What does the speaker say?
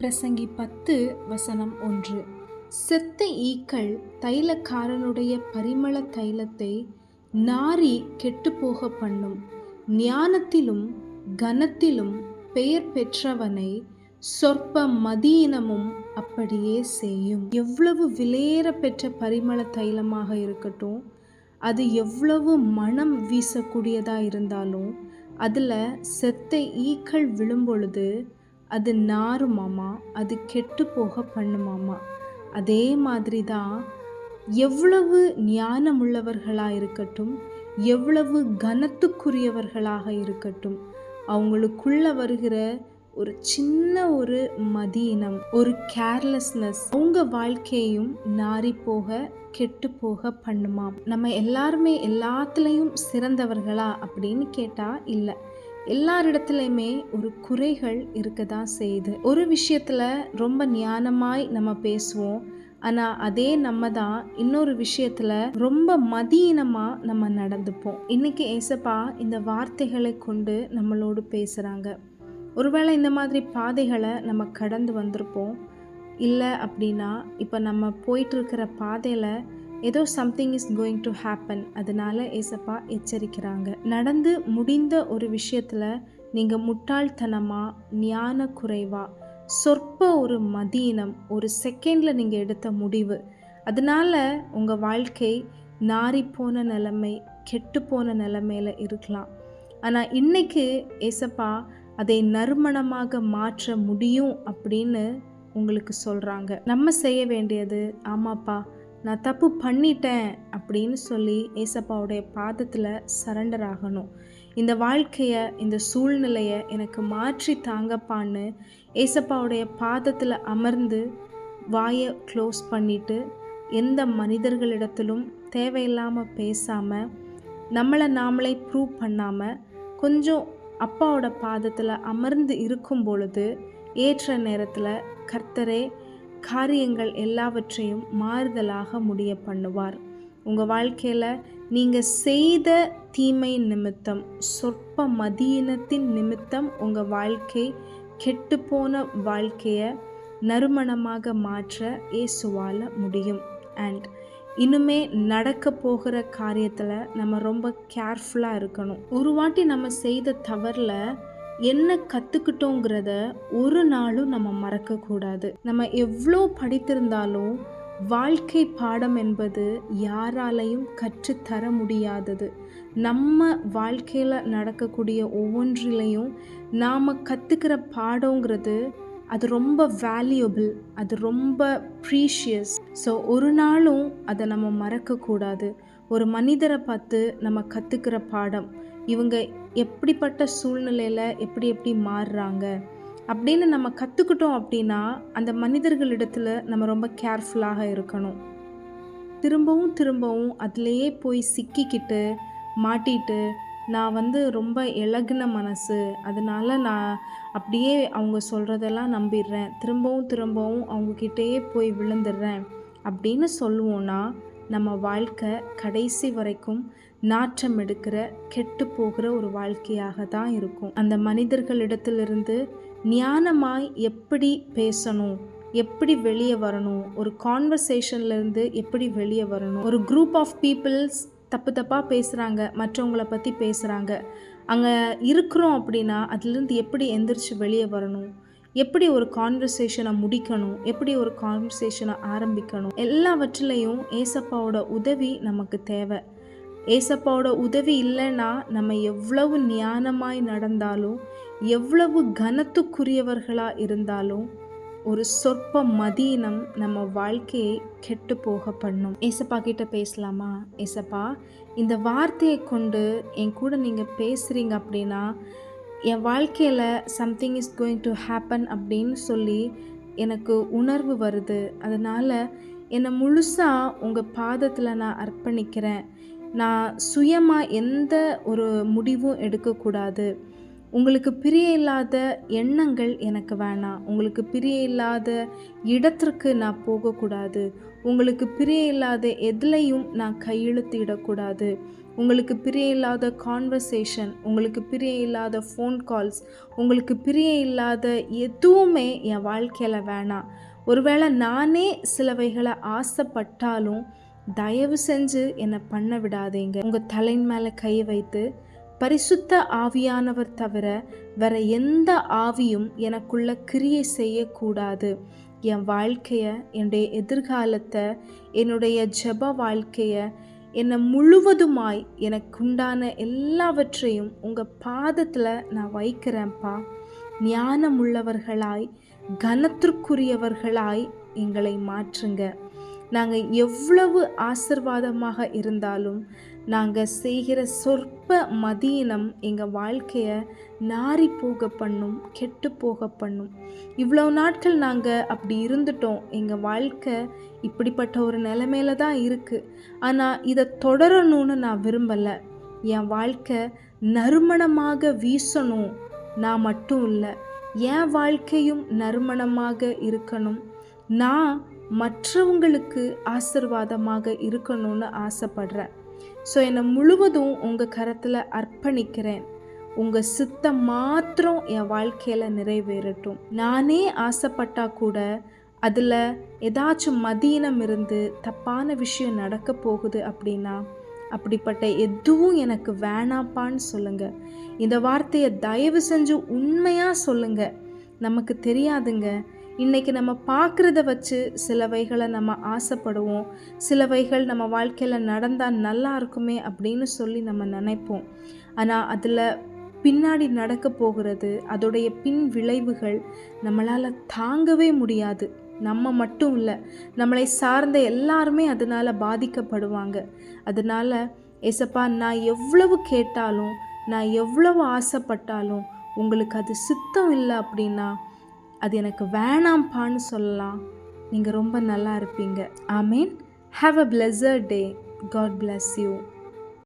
பிரசங்கி பத்து வசனம் ஒன்று. செத்த ஈக்கள் தைலக்காரனுடைய பரிமள தைலத்தை நாரி கெட்டுப்போக பண்ணும். ஞானத்திலும் கனத்திலும் பெயர் பெற்றவனை சொற்ப மதியினமும் அப்படியே செய்யும். எவ்வளவு விலையேற பெற்ற பரிமள தைலமாக இருக்கட்டும் அது எவ்வளவு மனம் வீசக்கூடியதாக இருந்தாலும் அதில் செத்த ஈக்கள் விழும்பொழுது அது நாறுமாமா அது கெட்டு போக பண்ணுமாமா அதே மாதிரி தான் எவ்வளவு ஞானமுள்ளவர்களாக இருக்கட்டும் எவ்வளவு கனத்துக்குரியவர்களாக இருக்கட்டும் அவங்களுக்குள்ள வருகிற ஒரு சின்ன ஒரு மதியினம் ஒரு கேர்லெஸ்னஸ் அவங்க வாழ்க்கையையும் நாரி போக கெட்டு போக பண்ணுமாம். நம்ம எல்லாருமே எல்லாத்துலேயும் சிறந்தவர்களா அப்படின்னு கேட்டால் இல்லை. எல்லாரிடத்துலையுமே ஒரு குறைகள் இருக்க தான் செய்யுது. ஒரு விஷயத்தில் ரொம்ப ஞானமாய் நம்ம பேசுவோம். ஆனால் அதே நம்ம தான் இன்னொரு விஷயத்தில் ரொம்ப மதியினமாக நம்ம நடந்துப்போம். இன்னைக்கு ஏசப்பா இந்த வார்த்தைகளை கொண்டு நம்மளோடு பேசுகிறாங்க ஒருவேளை இந்த மாதிரி பாதைகளை நம்ம கடந்து வந்திருப்போம். இல்லை அப்படின்னா இப்போ நம்ம போயிட்டுருக்கிற பாதையில் ஏதோ something is going to happen அதனால ஏசப்பா எச்சரிக்கிறாங்க. நடந்து முடிந்த ஒரு விஷயத்தில் நீங்கள் முட்டாள்தனமாக ஞான குறைவாக சொற்ப ஒரு மதீனம் ஒரு செகண்டில் நீங்கள் எடுத்த முடிவு. அதனால உங்கள் வாழ்க்கை நாரிப்போன நிலைமை கெட்டுப்போன நிலைமையில் இருக்கலாம். ஆனால் இன்றைக்கு ஏசப்பா அதை நறுமணமாக மாற்ற முடியும் அப்படின்னு உங்களுக்கு சொல்கிறாங்க நம்ம செய்ய வேண்டியது ஆமாப்பா நான் தப்பு பண்ணிட்டேன் அப்படின்னு சொல்லி ஏசப்பாவுடைய பாதத்தில் சரண்டர் ஆகணும். இந்த வாழ்க்கையை இந்த சூழ்நிலையை எனக்கு மாற்றி தாங்கப்பான்னு ஏசப்பாவுடைய பாதத்தில் அமர்ந்து வாயை க்ளோஸ் பண்ணிட்டு எந்த மனிதர்களிடத்திலும் தேவையில்லாமல் பேசாமல் நம்மளை நாமளே ப்ரூவ் பண்ணாமல் கொஞ்சம் அப்பாவோட பாதத்தில் அமர்ந்து இருக்கும் பொழுது ஏற்ற நேரத்தில் கர்த்தரே காரியங்கள் எல்லாவற்றையும் மாறுதலாக முடிய பண்ணுவார். உங்கள் வாழ்க்கையில் நீங்கள் செய்த தீமை நிமித்தம் சொற்ப மதியினத்தின் நிமித்தம் உங்கள் வாழ்க்கை கெட்டுப்போன வாழ்க்கையை நறுமணமாக மாற்ற இயேசுவால் முடியும். அண்ட் இன்னுமே நடக்க போகிற காரியத்தில் நம்ம ரொம்ப கேர்ஃபுல்லாக இருக்கணும். ஒரு வாட்டி நம்ம செய்த தவறில் என்ன கற்றுக்கிட்டோங்கிறத ஒரு நாளும் நம்ம மறக்கக்கூடாது. நம்ம எவ்வளோ படித்திருந்தாலும் வாழ்க்கை பாடம் என்பது யாராலையும் கற்றுத்தர முடியாதது. நம்ம வாழ்க்கையில் நடக்கக்கூடிய ஒவ்வொன்றிலையும் நாம் கற்றுக்கிற பாடங்கிறது அது ரொம்ப வேல்யூபிள் அது ரொம்ப ப்ரீஷியஸ் ஸோ ஒரு நாளும் அதை நம்ம மறக்கக்கூடாது. ஒரு மனிதரை பார்த்து நம்ம கற்றுக்கிற பாடம் இவங்க எப்படிப்பட்ட சூழ்நிலையில் எப்படி எப்படி மாறுறாங்க அப்படின்னு நம்ம கற்றுக்கிட்டோம் அப்படின்னா அந்த மனிதர்களிடத்தில் நம்ம ரொம்ப கேர்ஃபுல்லாக இருக்கணும். திரும்பவும் திரும்பவும் அதிலேயே போய் சிக்கிக்கிட்டு மாட்டிட்டு நான் வந்து ரொம்ப இழகுன மனசு அதனால நான் அப்படியே அவங்க சொல்கிறதெல்லாம் நம்பிடுறேன். திரும்பவும் திரும்பவும் அவங்கக்கிட்டேயே போய் விழுந்துடுறேன் அப்படின்னு சொல்லுவோன்னா நம்ம வாழ்க்கை கடைசி வரைக்கும் நாற்றம் எடுக்கிற கெட்டு போகிற ஒரு வாழ்க்கையாக தான் இருக்கும். அந்த மனிதர்களிடத்திலிருந்து ஞானமாய் எப்படி பேசணும் எப்படி வெளியே வரணும் ஒரு கான்வர்சேஷன்லேருந்து எப்படி வெளியே வரணும் ஒரு குரூப் ஆஃப் பீப்புள்ஸ் தப்பு தப்பாக பேசுகிறாங்க மற்றவங்கள பற்றி பேசுகிறாங்க அங்கே இருக்கிறோம் அப்படின்னா அதுலேருந்து எப்படி எந்திரிச்சு வெளியே வரணும் எப்படி ஒரு கான்வர்சேஷனை முடிக்கணும்? எப்படி ஒரு கான்வர்சேஷனை ஆரம்பிக்கணும்? எல்லாவற்றிலையும் ஏசப்பாவோட உதவி நமக்கு தேவை. ஏசப்பாவோட உதவி இல்லைன்னா நம்ம எவ்வளவு ஞானமாய் நடந்தாலும் எவ்வளவு கனத்துக்குரியவர்களாக இருந்தாலும் ஒரு சொற்ப மதீனம் நம்ம வாழ்க்கையை கெட்டு போக பண்ணும். ஏசப்பா கிட்ட பேசலாமா? ஏசப்பா இந்த வார்த்தையை கொண்டு என் கூட நீங்கள் பேசுகிறீங்க அப்படின்னா என் வாழ்க்கையில் something is going to happen அப்படின்னு சொல்லி எனக்கு உணர்வு வருது. அதனால் என்னை முழுசாக உங்கள் பாதத்தில் நான் அர்ப்பணிக்கிறேன். நான் சுயமாக எந்த ஒரு முடிவும் எடுக்கக்கூடாது. உங்களுக்கு பிரிய இல்லாத எண்ணங்கள் எனக்கு வேணாம். உங்களுக்கு பிரிய இல்லாத இடத்திற்கு நான் போகக்கூடாது. உங்களுக்கு பிரிய இல்லாத எதுலையும் நான் கையெழுத்திடக்கூடாது உங்களுக்கு பிரிய இல்லாத கான்வர்சேஷன் உங்களுக்கு பிரிய இல்லாத ஃபோன் கால்ஸ் உங்களுக்கு பிரிய இல்லாத எதுவுமே என் வாழ்க்கையில் வேணாம். ஒருவேளை நானே சிலவைகளை ஆசைப்பட்டாலும் தயவு செஞ்சு என்னை பண்ண விடாதீங்க. உங்கள் தலையின் மேலே கை வைத்து பரிசுத்த ஆவியானவர் தவிர வேற எந்த ஆவியும் எனக்குள்ள கிரியை செய்யக்கூடாது. என் வாழ்க்கையை என்னுடைய எதிர்காலத்தை என்னுடைய ஜப வாழ்க்கையை என்னை முழுவதுமாய் எனக்குண்டான எல்லாவற்றையும் உங்கள் பாதத்தில் நான் வைக்கிறேன்ப்பா. ஞானம் உள்ளவர்களாய் கனத்திற்குரியவர்களாய் எங்களை மாற்றுங்க. நாங்கள் எவ்வளவு ஆசிர்வாதமாக இருந்தாலும் நாங்கள் செய்கிற சொற்ப மதியினம் எங்கள் வாழ்க்கையை நாரி போக பண்ணும் கெட்டு போக பண்ணும். இவ்வளோ நாட்கள் நாங்கள் அப்படி இருந்துட்டோம். எங்கள் வாழ்க்கை இப்படிப்பட்ட ஒரு நிலைமையில தான் இருக்குது ஆனால் இதை தொடரணும்னு நான் விரும்பலை. என் வாழ்க்கை நறுமணமாக வீசணும் நான் மட்டும் இல்லை. என் வாழ்க்கையும் நறுமணமாக இருக்கணும். நான் மற்றவங்களுக்கு ஆசிர்வாதமாக இருக்கணும்னு ஆசைப்படுறேன். ஸோ என்னை முழுவதும் உங்கள் கரத்தில் அர்ப்பணிக்கிறேன். உங்கள் சித்தம் மாத்திரம் என் வாழ்க்கையில் நிறைவேறட்டும். நானே ஆசைப்பட்டால் கூட அதில் ஏதாச்சும் மதியினம் இருந்து தப்பான விஷயம் நடக்க போகுது அப்படின்னா அப்படிப்பட்ட எதுவும் எனக்கு வேணாப்பான்னு சொல்லுங்கள் இந்த வார்த்தையை தயவு செஞ்சு உண்மையாக சொல்லுங்கள் நமக்கு தெரியாதுங்க. இன்றைக்கி நம்ம பார்க்குறத வச்சு சிலவைகளை நம்ம ஆசைப்படுவோம். சிலவைகள் நம்ம வாழ்க்கையில் நடந்தால் நல்லா இருக்குமே அப்படின்னு சொல்லி நம்ம நினைப்போம். ஆனால் அதில் பின்னாடி நடக்க போகிறது அதோடைய பின் விளைவுகள் நம்மளால் தாங்கவே முடியாது. நம்ம மட்டும் இல்லை நம்மளை சார்ந்த எல்லாருமே அதனால் பாதிக்கப்படுவாங்க. அதனால் ஏசப்பா நான் எவ்வளவு கேட்டாலும் நான் எவ்வளவு ஆசைப்பட்டாலும் உங்களுக்கு அது சித்தம் இல்லை அப்படின்னா அது எனக்கு வேணாம்ப்பான்னு சொல்லலாம். நீங்கள் ரொம்ப நல்லா இருப்பீங்க. ஆமீன். Have a pleasure day God bless you